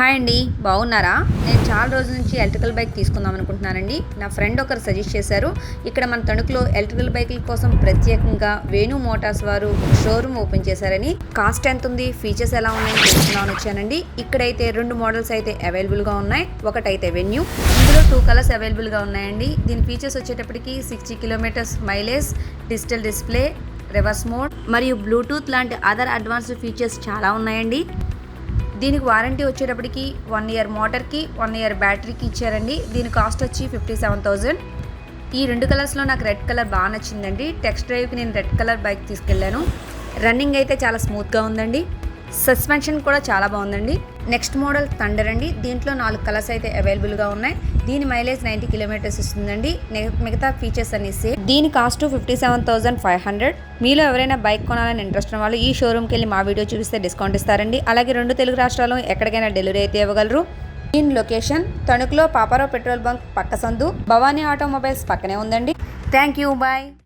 Hi అండి బాగున్నారా? నేను చాలా రోజుల నుంచి ఎలక్ట్రికల్ బైక్ తీసుకుందాం అనుకుంటున్నానండి. నా ఫ్రెండ్ ఒకరు సజెస్ట్ చేశారు. ఇక్కడ మన తణుకులో ఎలక్ట్రికల్ బైకుల కోసం ప్రత్యేకంగా వేణు మోటార్స్ వారు షోరూమ్ ఓపెన్ చేశారని కాస్ట్ ఎంత ఉంది ఫీచర్స్ ఎలా ఉన్నాయని తెలుసుకుందామని వచ్చానండి. ఇక్కడైతే రెండు మోడల్స్ అయితే అవైలబుల్గా ఉన్నాయి. ఒకటైతే వెన్యూ. ఇందులో టూ కలర్స్ అవైలబుల్గా ఉన్నాయండి. దీని ఫీచర్స్ వచ్చేటప్పటికి sixty kilometers mileage digital display reverse mode మరియు బ్లూటూత్ లాంటి అదర్ అడ్వాన్స్డ్ ఫీచర్స్ చాలా ఉన్నాయండి. దీనికి వారంటీ వచ్చేటప్పటికి వన్ ఇయర్ మోటార్కి వన్ ఇయర్ బ్యాటరీకి ఇచ్చారండి. దీని కాస్ట్ వచ్చి ఫిఫ్టీ సెవెన్ థౌజండ్ ఈ రెండు కలర్స్లో నాకు రెడ్ కలర్ బాగా నచ్చిందండి. టెక్స్ట్ డ్రైవ్కి నేను రెడ్ కలర్ బైక్ తీసుకెళ్ళాను. రన్నింగ్ అయితే చాలా స్మూత్గా ఉందండి. సస్పెన్షన్ కూడా చాలా బాగుందండి. నెక్స్ట్ మోడల్ థండర్ అండి. దీంట్లో నాలుగు కలర్స్ అయితే అవైలబుల్గా ఉన్నాయి. దీని మైలేజ్ నైంటీ కిలోమీటర్స్ ఇస్తుందండి మిగతా ఫీచర్స్ అన్ని సేమ్ దీని cost fifty seven thousand five hundred మీలో ఎవరైనా బైక్ కొనాలని ఇంట్రెస్ట్ ఉన్న వాళ్ళు ఈ షోరూమ్కి వెళ్ళి మా వీడియో చూపిస్తే డిస్కౌంట్ ఇస్తారండి. అలాగే రెండు తెలుగు రాష్ట్రాల్లో ఎక్కడికైనా డెలివరీ అయితే ఇవ్వగలరు. దీని లొకేషన్ తణుకులో పాపారావు పెట్రోల్ బంక్ పక్క సందు. భవానీ ఆటోమొబైల్స్ పక్కనే ఉందండి. Thank you bye